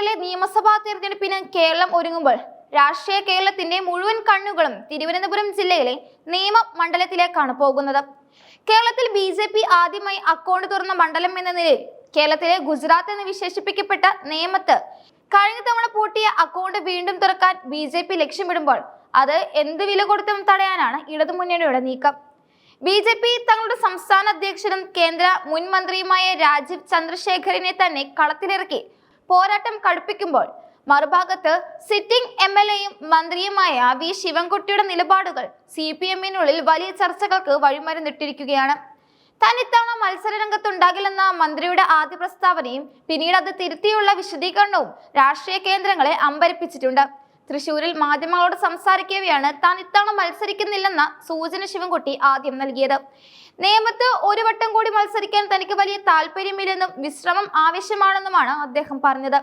ആറിലെ നിയമസഭാ തെരഞ്ഞെടുപ്പിന് കേരളം ഒരുങ്ങുമ്പോൾ രാഷ്ട്രീയ കേരളത്തിന്റെ മുഴുവൻ കണ്ണുകളും തിരുവനന്തപുരം ജില്ലയിലെ നിയമ മണ്ഡലത്തിലേക്കാണ് പോകുന്നത്. കേരളത്തിൽ ബി ജെ പി ആദ്യമായി അക്കൗണ്ട് തുറന്ന മണ്ഡലം എന്ന നിലയിൽ കേരളത്തിലെ ഗുജറാത്ത് എന്ന് വിശേഷിപ്പിക്കപ്പെട്ട നിയമത്ത് കഴിഞ്ഞ തവണ പൂട്ടിയ അക്കൗണ്ട് വീണ്ടും തുറക്കാൻ ബി ജെ പി ലക്ഷ്യമിടുമ്പോൾ അത് എന്ത് വില കൊടുത്തും തടയാനാണ് ഇടതുമുന്നണിയുടെ നീക്കം. ബി ജെ പി തങ്ങളുടെ സംസ്ഥാന അധ്യക്ഷനും കേന്ദ്ര മുൻ മന്ത്രിയുമായ രാജീവ് ചന്ദ്രശേഖരനെ തന്നെ കളത്തിലിറക്കി പോരാട്ടം കടുപ്പിക്കുമ്പോൾ മറുഭാഗത്ത് സിറ്റിംഗ് എം എൽ എയും മന്ത്രിയുമായ വി ശിവൻകുട്ടിയുടെ നിലപാടുകൾ സി പി എമ്മിനുള്ളിൽ വലിയ ചർച്ചകൾക്ക് വഴിമരുന്നിട്ടിരിക്കുകയാണ്. താൻ ഇത്തവണ മത്സര രംഗത്തുണ്ടാകില്ലെന്ന മന്ത്രിയുടെ ആദ്യ പ്രസ്താവനയും പിന്നീട് അത് തിരുത്തിയുള്ള വിശദീകരണവും രാഷ്ട്രീയ കേന്ദ്രങ്ങളെ അമ്പരിപ്പിച്ചിട്ടുണ്ട്. തൃശൂരിൽ മാധ്യമങ്ങളോട് സംസാരിക്കവെയാണ് താൻ ഇത്തവണ മത്സരിക്കുന്നില്ലെന്ന സൂചന ശിവൻകുട്ടി ആദ്യം നൽകിയത്. നിയമത്ത് ഒരു വട്ടം കൂടി മത്സരിക്കാൻ തനിക്ക് വലിയ താല്പര്യമില്ലെന്നും വിശ്രമം ആവശ്യമാണെന്നുമാണ് അദ്ദേഹം പറഞ്ഞത്.